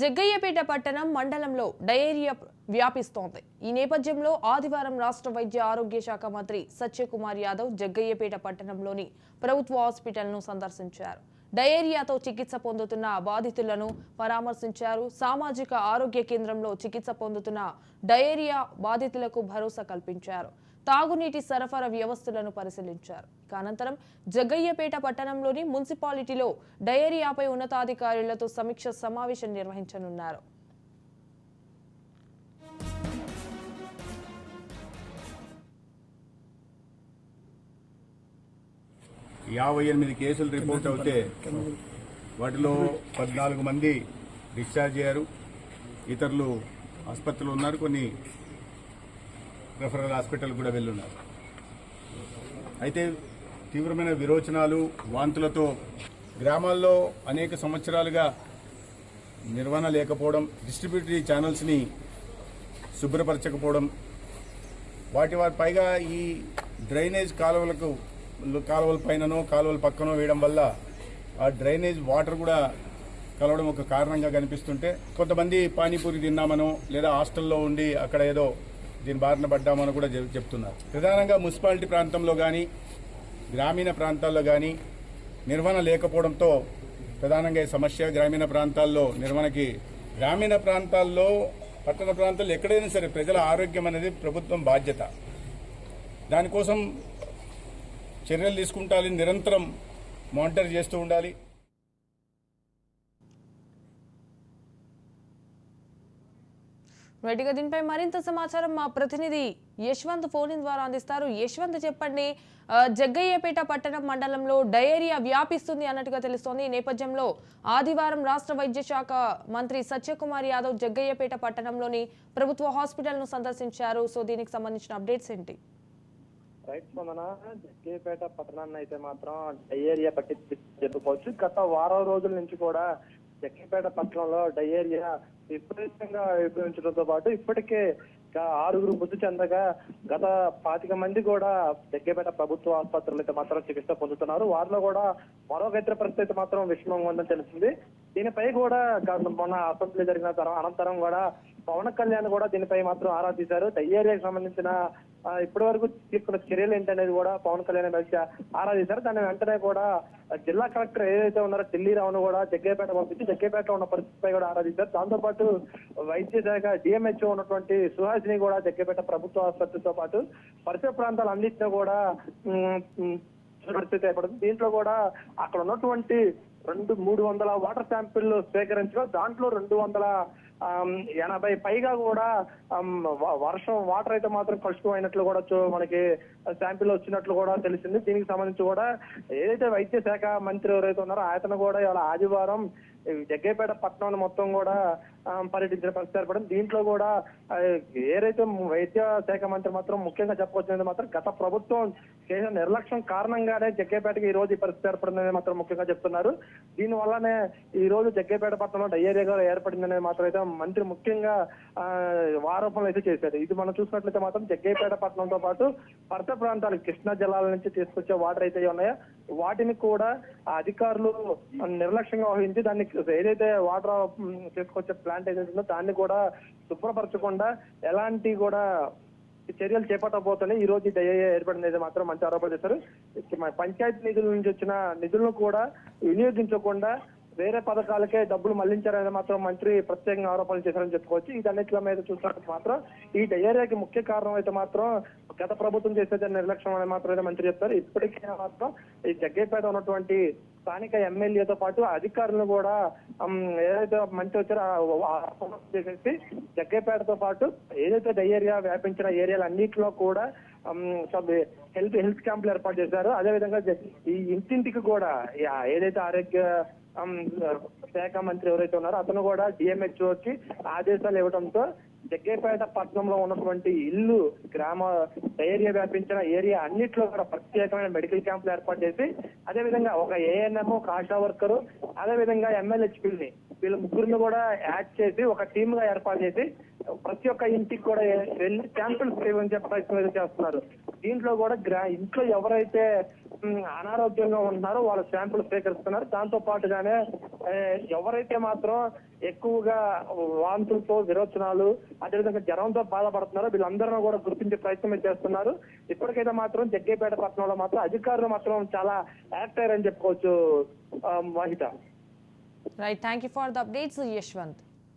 జగ్గయ్యపేట పట్టణం మండలంలో డయేరియా వ్యాపిస్తోంది. ఈ నేపథ్యంలో ఆదివారం రాష్ట్ర వైద్య ఆరోగ్య శాఖ మంత్రి సత్యకుమార్ యాదవ్ జగ్గయ్యపేట పట్టణంలోని ప్రభుత్వ హాస్పిటల్ను సందర్శించారు. డయేరియాతో చికిత్స పొందుతున్న బాధితులను పరామర్శించారు. సామాజిక ఆరోగ్య కేంద్రంలో చికిత్స పొందుతున్న డయేరియా బాధితులకు భరోసా కల్పించారు. తాగునీటి సరఫరా వ్యవస్థలను పరిశీలించారు. అనంతరం జగ్గయ్యపేట పట్టణంలోని మున్సిపాలిటీలో డయేరియాపై ఉన్నతాధికారులతో సమీక్ష సమావేశం నిర్వహించనున్నారు. యాభై ఎనిమిది కేసులు రిపోర్ట్ అవుతే వాటిలో పద్నాలుగు మంది డిశ్చార్జ్ అయ్యారు. ఇతరులు ఆసుపత్రిలో ఉన్నారు. కొన్ని రెఫరల్ హాస్పిటల్ కూడా వెళ్ళున్నారు. అయితే తీవ్రమైన విరోచనాలు వాంతులతో గ్రామాల్లో అనేక సంవత్సరాలుగా నిర్వహణ లేకపోవడం డిస్ట్రిబ్యూటరీ ఛానల్స్ని శుభ్రపరచకపోవడం వాటి వారి పైగా ఈ డ్రైనేజ్ కాలువలకు కాలువల పైననో కాలువల పక్కనో వేయడం వల్ల ఆ డ్రైనేజ్ వాటర్ కూడా కలవడం ఒక కారణంగా కనిపిస్తుంటే కొంతమంది పానీపూరి తిన్నామనో లేదా హాస్టల్లో ఉండి అక్కడ ఏదో దీని బారిన పడ్డామని కూడా చెప్తున్నారు. ప్రధానంగా మున్సిపాలిటీ ప్రాంతంలో కానీ గ్రామీణ ప్రాంతాల్లో కానీ నిర్వహణ లేకపోవడంతో ప్రధానంగా ఈ సమస్య గ్రామీణ ప్రాంతాల్లో నిర్వహణకి గ్రామీణ ప్రాంతాల్లో పట్టణ ప్రాంతాల్లో ఎక్కడైనా సరే ప్రజల ఆరోగ్యం అనేది ప్రభుత్వం బాధ్యత. దానికోసం చర్యలు తీసుకుంటాలి నిరంతరం మానిటర్ చేస్తూ ఉండాలి. రైట్గా దీనిపై మరింత సమాచారం మా ప్రతినిధి యశ్వంత్ ఫోన్ ద్వారా అందిస్తారు. యశ్వంత్ చెప్పండి జగ్గయ్యపేట పట్టణం మండలంలో డయేరియా వ్యాపిస్తుంది అన్నట్టుగా తెలుస్తోంది. ఈ నేపథ్యంలో ఆదివారం రాష్ట్ర వైద్య శాఖ మంత్రి సత్యకుమార్ యాదవ్ జగ్గయ్యపేట పట్టణంలోని ప్రభుత్వ హాస్పిటల్ను సందర్శించారు. సో దీనికి సంబంధించిన అప్డేట్స్ ఏంటి? రైట్ మన జగ్గేపేట పట్టణాన్ని అయితే మాత్రం డయేరియా పట్టి చెప్పుకోవచ్చు. గత వారం రోజుల నుంచి కూడా జగ్గేపేట పట్టణంలో డయేరియా విపరీతంగా విభజించడంతో పాటు ఇప్పటికే ఆరుగురు మృతి చెందగా గత పాతిక మంది కూడా దగ్గరపేట ప్రభుత్వ ఆసుపత్రులు అయితే మాత్రం చికిత్స పొందుతున్నారు. వారిలో కూడా మరొక ఇతర పరిస్థితి అయితే మాత్రం విషమంగా ఉందని తెలిసింది. దీనిపై కూడా మొన్న అసెంబ్లీ జరిగిన తర్వాత అనంతరం కూడా పవన్ కళ్యాణ్ కూడా దీనిపై మాత్రం ఆరా తీశారు. డయేరియాకి సంబంధించిన ఇప్పటి వరకు తీసుకున్న చర్యలు ఏంటనేది కూడా పవన్ కళ్యాణ్ కలిసి ఆరా తీశారు. దాని వెంటనే కూడా జిల్లా కలెక్టర్ ఏదైతే ఉన్నారో ఢిల్లీ రావును కూడా జగ్గేపేట పంపించి జగ్గేపేటలో ఉన్న పరిస్థితిపై కూడా ఆరా తీశారు. దాంతో పాటు వైద్య శాఖ డిఎంహెచ్ఓ ఉన్నటువంటి ఆసుపత్రిని కూడా జగ్గేపేట ప్రభుత్వ ఆసుపత్రితో పాటు పరిసర ప్రాంతాలు అన్నింటినీ కూడా పరిస్థితి ఏర్పడుతుంది. దీంట్లో కూడా అక్కడ ఉన్నటువంటి రెండు మూడు వందల వాటర్ శాంపిల్ సేకరించగా దాంట్లో రెండు వందల ఎనభై పైగా కూడా వర్షం వాటర్ అయితే మాత్రం కలుషితమైనట్లు కూడా చూ- మనకి శాంపిల్ వచ్చినట్లు కూడా తెలిసింది. దీనికి సంబంధించి కూడా ఏదైతే వైద్య శాఖ మంత్రి ఎవరైతే ఉన్నారో ఆయన కూడా ఇవాళ ఆదివారం ఈ జగ్గేపేట పట్టణం మొత్తం కూడా పర్యటించిన పరిస్థితి ఏర్పడింది. దీంట్లో కూడా ఏదైతే వైద్య శాఖ మంత్రి మాత్రం ముఖ్యంగా చెప్పవచ్చున్నది మాత్రం గత ప్రభుత్వం చేసిన నిర్లక్ష్యం కారణంగానే జగ్గేపేటకి ఈ రోజు ఈ పరిస్థితి ఏర్పడిందని మాత్రం ముఖ్యంగా చెప్తున్నారు. దీని వల్లనే ఈ రోజు జగ్గేపేట పట్టణంలో డయేరియాగా ఏర్పడిందనేది మాత్రం అయితే మంత్రి ముఖ్యంగా ఆరోపణలు అయితే చేశారు. ఇది మనం చూసినట్లయితే మాత్రం జగ్గైపేట పట్టణంతో పాటు పరిసర ప్రాంతాలు కృష్ణా జలాల నుంచి తీసుకొచ్చే వాటర్ అయితే ఉన్నాయో? వాటిని కూడా అధికారులు నిర్లక్ష్యంగా వహించి దాన్ని ఏదైతే వాటర్ తీసుకొచ్చే ప్లాంట్ ఏదైతే ఉందో దాన్ని కూడా శుభ్రపరచకుండా ఎలాంటి కూడా చర్యలు చేపట్టబోతూనే ఈ రోజు ఈ ఏర్పడినది ఏర్పడింది అయితే మాత్రం మంచి ఆరోపణ చేశారు. మన పంచాయతీ నిధుల నుంచి వచ్చిన నిధులను కూడా వినియోగించకుండా వేరే పథకాలకే డబ్బులు మళ్ళించారని మాత్రం మంత్రి ప్రత్యేకంగా ఆరోపణలు చేశారని చెప్పుకోవచ్చు. ఇదన్నిటిల మీద చూసినట్టు మాత్రం ఈ డయేరియాకి ముఖ్య కారణం అయితే మాత్రం గత ప్రభుత్వం చేసేది నిర్లక్ష్యం అని మాత్రం అయితే మంత్రి చెప్తారు. ఇప్పటికైనా మాత్రం ఈ జగ్గేపేట ఉన్నటువంటి స్థానిక ఎమ్మెల్యేతో పాటు అధికారులను కూడా ఏదైతే మంచి వచ్చారో చేసేసి జగ్గేపేటతో పాటు ఏదైతే డయేరియా వ్యాపించిన ఏరియాలు అన్నింటిలో కూడా సబ్ హెల్త్ హెల్త్ క్యాంపులు ఏర్పాటు చేశారు. అదేవిధంగా విధంగా ఈ ఇంటింటికి కూడా ఏదైతే ఆరోగ్య శాఖ మంత్రి ఎవరైతే ఉన్నారో అతను కూడా డిఎంహెచ్ఓకి ఆదేశాలు ఇవ్వడంతో జగ్గేపేట పట్టణంలో ఉన్నటువంటి ఇల్లు గ్రామ ఏరియా వ్యాపించిన ఏరియా అన్నిట్లో కూడా ప్రత్యేకమైన మెడికల్ క్యాంపులు ఏర్పాటు చేసి అదే విధంగా ఒక ఏఎన్ఎం ఒక ఆశా వర్కరు అదే విధంగా ఎమ్మెల్యేని వీళ్ళ ముగ్గురిని కూడా యాడ్ చేసి ఒక టీమ్గా ఏర్పాటు చేసి ప్రతి ఒక్క ఇంటికి కూడా వెళ్ళి శాంపిల్స్ సేవించే ప్రయత్నం చేస్తున్నారు. దీంట్లో కూడా గ్రా ఇంట్లో ఎవరైతే అనారోగ్యంగా ఉంటున్నారో వాళ్ళ శాంపుల్ స్వీకరిస్తున్నారు దాంతో పాటుగానే ఎవరైతే మాత్రం ఎక్కువగా వాంతులతో విరోచనాలు అదేవిధంగా జ్వరంతో బాధపడుతున్నారో వీళ్ళందరూ కూడా గుర్తించే ప్రయత్నం చేస్తున్నారు. ఇప్పటికైతే మాత్రం జగ్గేపేట పట్టణంలో మాత్రం అధికారులు మాత్రం చాలా యాక్ట్ అయ్యారని చెప్పుకోవచ్చు Mahita. Right thank you for the updates Yashwant